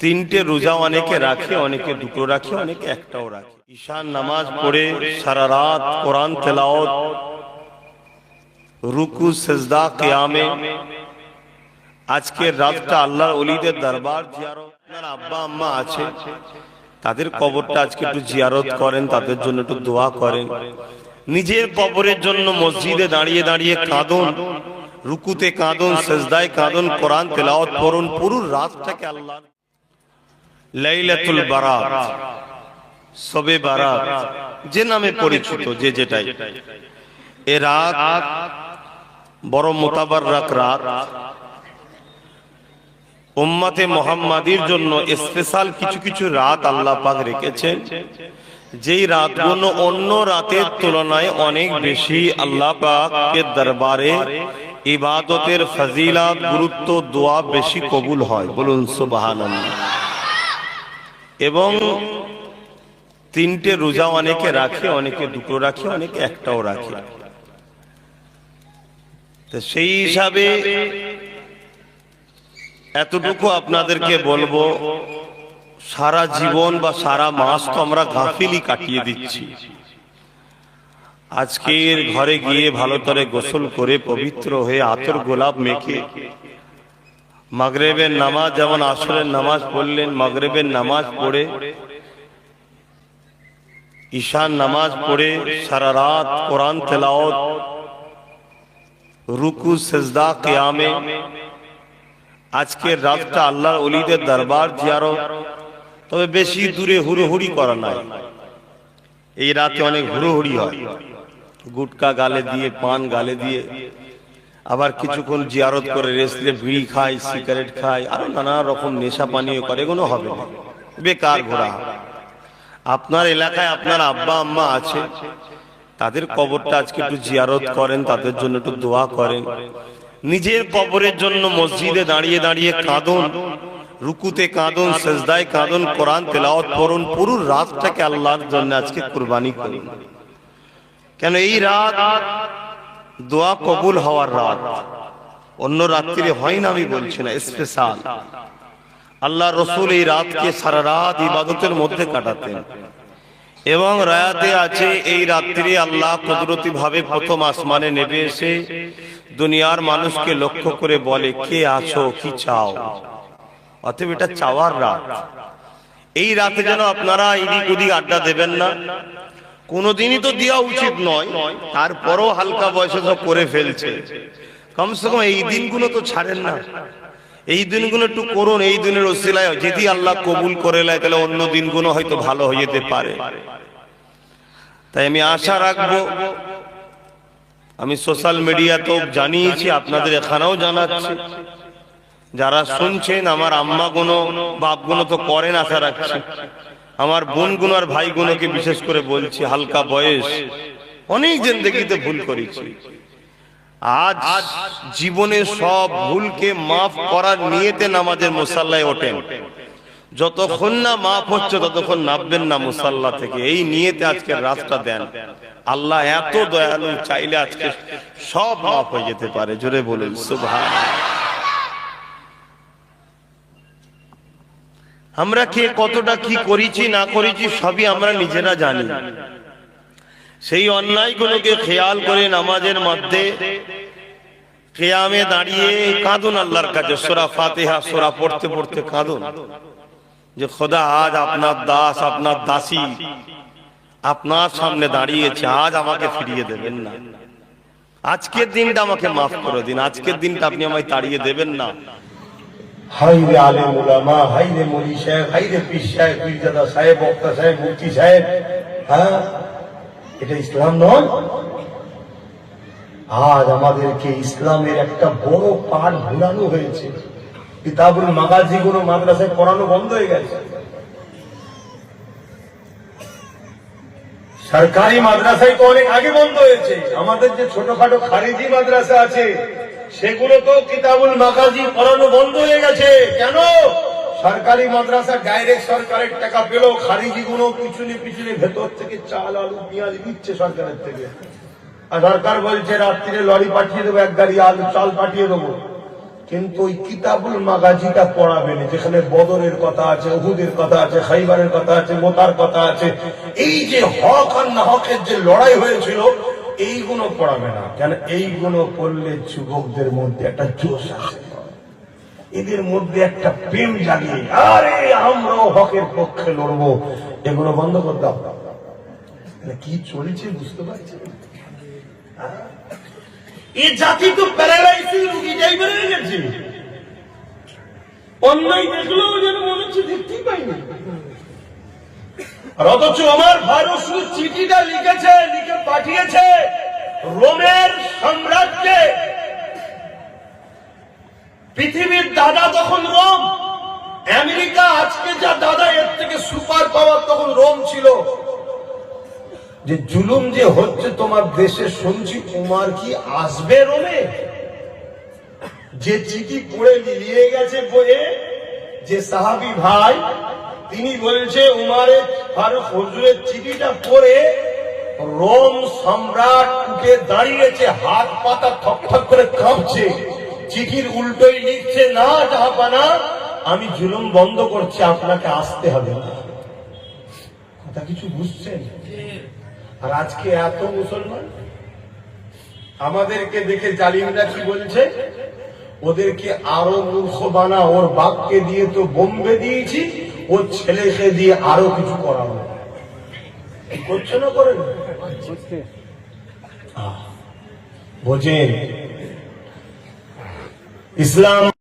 তিনটে রোজা অনেকে রাখে, অনেকে দুটো রাখে, অনেকে একটাও রাখে। ঈশান নামাজ পড়ে সারা রাত কোরআন তেলাওয়াত, রুকু, সেজদা, কিয়ামে। আজকের রাতটা আল্লাহর অলিদের দরবার, জিয়ারত। আব্বা, আম্মা আছে, তাদের কবরটা আজকে একটু জিয়ারত করেন, তাদের জন্য একটু দোয়া করেন। নিজের কবরের জন্য মসজিদে দাঁড়িয়ে দাঁড়িয়ে কাঁদুন, রুকুতে কাঁদন, সেজদায় কাঁদন, কোরআন তেলাওয়াত করুন পুরো রাতটাকে আল্লাহ লাইলাতুল বারাত সবে বারাত যে নামে পরিচিত যে যেটাই। এ রাত বড় মোতাবার রাত। রাত। উম্মাতে মোহাম্মাদির জন্য স্পেশাল কিছু কিছু রাত আল্লাহ পাক রেখেছেন। যেই রাতগুলো অন্য রাতের তুলনায় অনেক বেশি আল্লাহ পাকের দরবারে ইবাদতের ফজিলাত গুরুত্ব দোয়া বেশি কবুল হয়। বলুন সুবহানাল্লাহ। এবং তিনটে রোজা অনেকে রাখে, অনেকে দুটো রাখে, অনেকে একটাও রাখে। তো সেই হিসাবে এতটুকু আপনাদেরকে বলব, সারা জীবন বা সারা মাস তো আমরা গাফিলি কাটিয়ে দিচ্ছি। আজকের ঘরে গিয়ে ভালো করে গোসল করে পবিত্র হয়ে আতর গোলাপ মেখে মাগরেবের নামাজ, যেমন আসরের নামাজ পড়লেন, মাগরেবের নামাজ পড়ে ঈশান নামাজ পড়ে, সারা রাত কোরআন তেলাওয়াত, রুকু, সেজদা, কিয়ামে। আজকের রাতটা আল্লাহর অলিদের দরবার জিয়ারো তবে বেশি দূরে হুড়োহুড়ি করা নাই। এই রাতে অনেক হুড়োহুড়ি হয়। গুটকা গালে দিয়ে, পান গালে দিয়ে আবার কিছুক্ষণ জিয়ারত করে রেসলে বিড়ি খায় সিগারেট খায়, আরও নানা রকম নেশা পানীয় করে, এগুলো হবে না। বেকার ঘোরা আপনার এলাকায় আপনার আব্বা, আম্মা আছে, তাদের কবরটা আজকে একটু জিয়ারত করেন, তাদের জন্য একটু দোয়া করেন। নিজের কবরের জন্য মসজিদে দাঁড়িয়ে দাঁড়িয়ে কাঁদুন, রুকুতে কাঁদুন, সেজদায় কাঁদুন, কোরআন তেলাওয়াত পড়ুন, পুরো রাতটাকে আল্লাহর জন্য আজকে কুরবানি করুন। কেন এই রাত দোয়া কবুল হওয়ার রাত। অন্য রাত্রিরে হয় না আমি বলছি না স্পেশাল আল্লাহ রসুল এই রাতকে সারা রাত ইবাদতের মধ্যে কাটাতেন। এবং রায়াতে আছে, এই রাত্রি আল্লাহ কুদরতি ভাবে প্রথম আসমানে নেমে এসে দুনিয়ার মানুষকে লক্ষ্য করে বলে, কে আছো? কি চাও? অতএব এটা চাওয়ার রাত। এই রাতে যেন আপনারা এদিক উদিক আড্ডা দেবেন না। কোনোদিনই তো দেওয়া উচিত নয়, তারপরও হালকা বয়সে সব করে ফেলছে। কমসে কম এই দিনগুলো তো ছাড়েন না। এই দিনগুলো একটু করুন, এই দিনের ওসিলায় যদি আল্লাহ কবুল করে নেয়, তাহলে অন্য দিনগুলো হয়তো ভালো হয়ে যেতে পারে। তাই আমি আশা রাখব, আমি সোশ্যাল মিডিয়া তো জানিয়েছি, আপনাদের এখানেও জানাচ্ছি। যারা শুনছেন, আমার আম্মা গুলো বাপগুলো তো করেন, আশা রাখছি। আমার বোনগুলো আর ভাই গুলোকে বিশেষ করে বলছি হালকা বয়স। অনেক জিন্দগিতে ভুল করেছি। আজ জীবনে সব ভুলকে মাফ করার নিয়েতে নামাজের মুসাল্লায় ওঠেন। যতক্ষণ না মাফ হচ্ছে ততক্ষণ নামবেন না মুসাল্লা থেকে। এই নিয়েতে আজকে রাস্তা দেন। আল্লাহ এত দয়ালু চাইলে আজকে সব মাফ হয়ে যেতে পারে। জোরে বলেন সুভাষ আমরা কে কতটা কি করেছি, না করেছি, সবই আমরা নিজেরা জানি। সেই অন্যায়গুলোকে খেয়াল করে নামাজের মধ্যে কেয়ামে দাঁড়িয়ে কাঁদুন আল্লাহর কাছে। সোরা ফাতেহা, সোরা পড়তে পড়তে কাঁদুন। যে খোদা, আজ আপনার দাস, আপনার দাসী আপনার সামনে দাঁড়িয়েছে, আজ আমাকে ফিরিয়ে দেবেন না। আজকের দিনটা আমাকে মাফ করে দিন, আজকের দিনটা আপনি আমায় তাড়িয়ে দেবেন না। হ্যাঁ কিতাবুল মাগাজি মাদ্রাসায় পড়ানো বন্ধ হয়ে গেছে। সরকারি মাদ্রাসায় তো অনেক আগে বন্ধ হয়েছে। আমাদের যে ছোটখাটো খারিজি মাদ্রাসা আছে সেগুলো তো কিতাবুল মাকাজি পড়ানো বন্ধ হয়ে গেছে। কেন? সরকারি মাদ্রাসা ডাইরেক্ট সরকারের টাকা পেলেও খারিজি গুলো পিছনে পিছনে ভেতর থেকে চাল, আলু, পেঁয়াজ দিচ্ছে সরকারের থেকে। আর সরকার বলছে, রাত্রিরে লরি পাঠিয়ে দেবো, এক গাড়ি আলু, চাল পাঠিয়ে দেবো। কিন্তু ওই কিতাবুল মাগাজিটা পড়াবে যেখানে বদরের কথা আছে, উহুদের কথা আছে, খাইবারের কথা আছে, মোতার কথা আছে। এই যে হক আর না হকের যে লড়াই হয়েছিল এইগুলো পড়াবে না। কেন এই এইগুলো পড়লে যুবকদের মধ্যে একটা জোশ আছে এদের মধ্যে একটা প্রেম জাগিয়ে, আরে আমরাও হকের পক্ষে লড়বো। এগুলো বন্ধ করতে হবে তাহলে কি চলছে বুঝতে পারছি এই জাতি তো প্যারালাইসিস রুগী টাইপের হয়ে গেছে অন্যায় দেখলেও যেন মনে হচ্ছে দেখতেই পাইনি। অথচ আমার ভারত চিঠিটা লিখেছে, লিখে পাঠিয়েছে রোমের সাম্রাজ্যে। পৃথিবীর দাদা তখন রোম, আমেরিকা আজকে যা দাদা, এর থেকে সুপার পাওয়ার তখন রোম ছিল। যে জুলুম যে হচ্ছে তোমার দেশে, শুনছি উমার কি আসবে রোমে? যে চিঠি পড়ে মিলিয়ে গেছে বইয়ে যে সাহাবি ভাই, তিনি বলছে উমারের ফারুক হজুরের চিঠিটা পড়ে রোম সম্রাট উঠে দাঁড়িয়েছে, হাত পাতা থক করে কাঁপছে। চিঠির উল্টোই লিখছে, না, জাহাপানা, আমি জুলুম বন্ধ করছি, আপনাকে আসতে হবে কথা কিছু বুঝছেন? আর আজকে এত মুসলমান? আমাদেরকে দেখে জালিমরা কি বলছে? ওদেরকে আরও মূর্খ বানা ওর বাপকে দিয়ে তো বোম্বে দিয়েছি ওর ছেলেকে দিয়ে আরও কিছু করাবো করছে না করেন বোঝেন ইসলাম